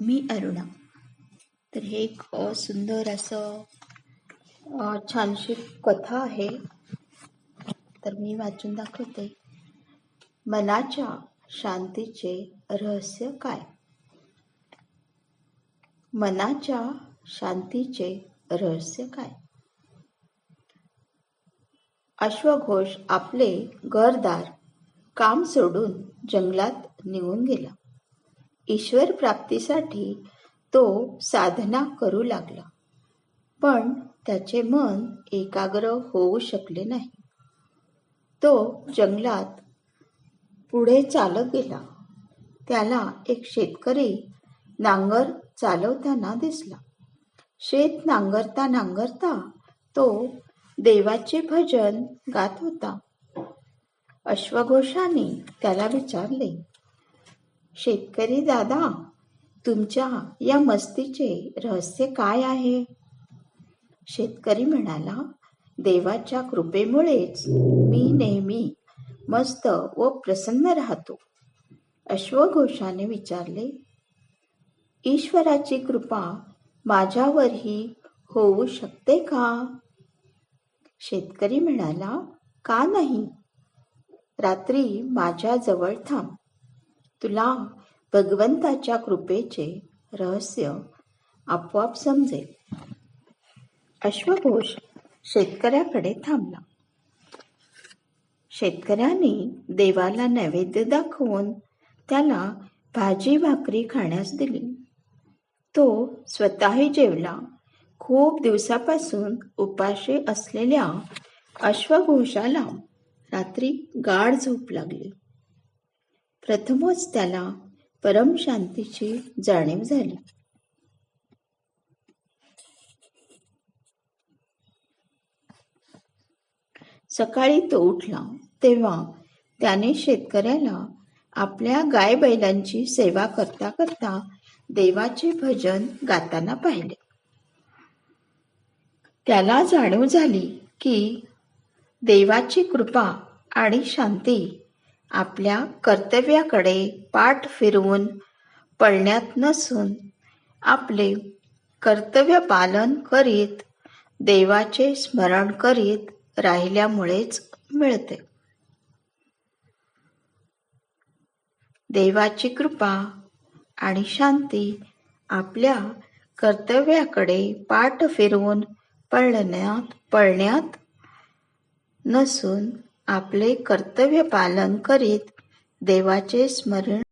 मी अरुणा. तर हे एक सुंदर असं छानशी कथा आहे. तर मी वाचून दाखवते. मनाच्या शांतीचे रहस्य काय? मनाच्या शांतीचे रहस्य काय? अश्वघोष आपले घरदार काम सोडून जंगलात निघून गेला. ईश्वर प्राप्तीसाठी तो साधना करू लागला. पण त्याचे मन एकाग्र होऊ शकले नाही. तो जंगलात पुढे चालत गेला. त्याला एक शेतकरी नांगर चालवताना दिसला. शेत नांगरता नांगरता तो देवाचे भजन गात होता. अश्वघोषाने त्याला विचारले शेतकरी दादा तुमच्या या मस्तीचे रहस्य काय आहे? शेतकरी म्हणाला देवाच्या कृपेमुळेच मी नेहमी मस्त व प्रसन्न राहतो. अश्वघोषाने विचारले ईश्वराची कृपा माझ्यावरही होऊ शकते का? शेतकरी म्हणाला का नाही? रात्री माझ्या जवळ थांब. तुला भगवंताच्या कृपेचे रहस्य आपोआप समजेल. अश्वघोष शेतकऱ्याकडे थांबला. शेतकऱ्याने देवाला नैवेद्य दाखवून त्याला भाजी भाकरी खाण्यास दिली. तो स्वतःही जेवला. खूप दिवसापासून उपाशी असलेल्या अश्वघोषाला रात्री गाढ झोप लागली. प्रथमच त्याला परमशांतीची जाणीव झाली. सकाळी तो उठला तेव्हा त्याने शेतकऱ्याला आपल्या गाय बैलांची सेवा करता करता देवाचे भजन गाताना पाहिले. त्याला जाणीव झाली की देवाची कृपा आणि शांती आपल्या कर्तव्याकडे पाठ फिरवून पळण्यात नसून आपले कर्तव्य पालन करीत देवाचे स्मरण करीत राहिल्यामुळेच मिळते. देवाची कृपा आणि शांती आपल्या कर्तव्याकडे पाठ फिरवून पळण्यात पळण्यात नसून आपले कर्तव्य पालन करीत देवाचे स्मरण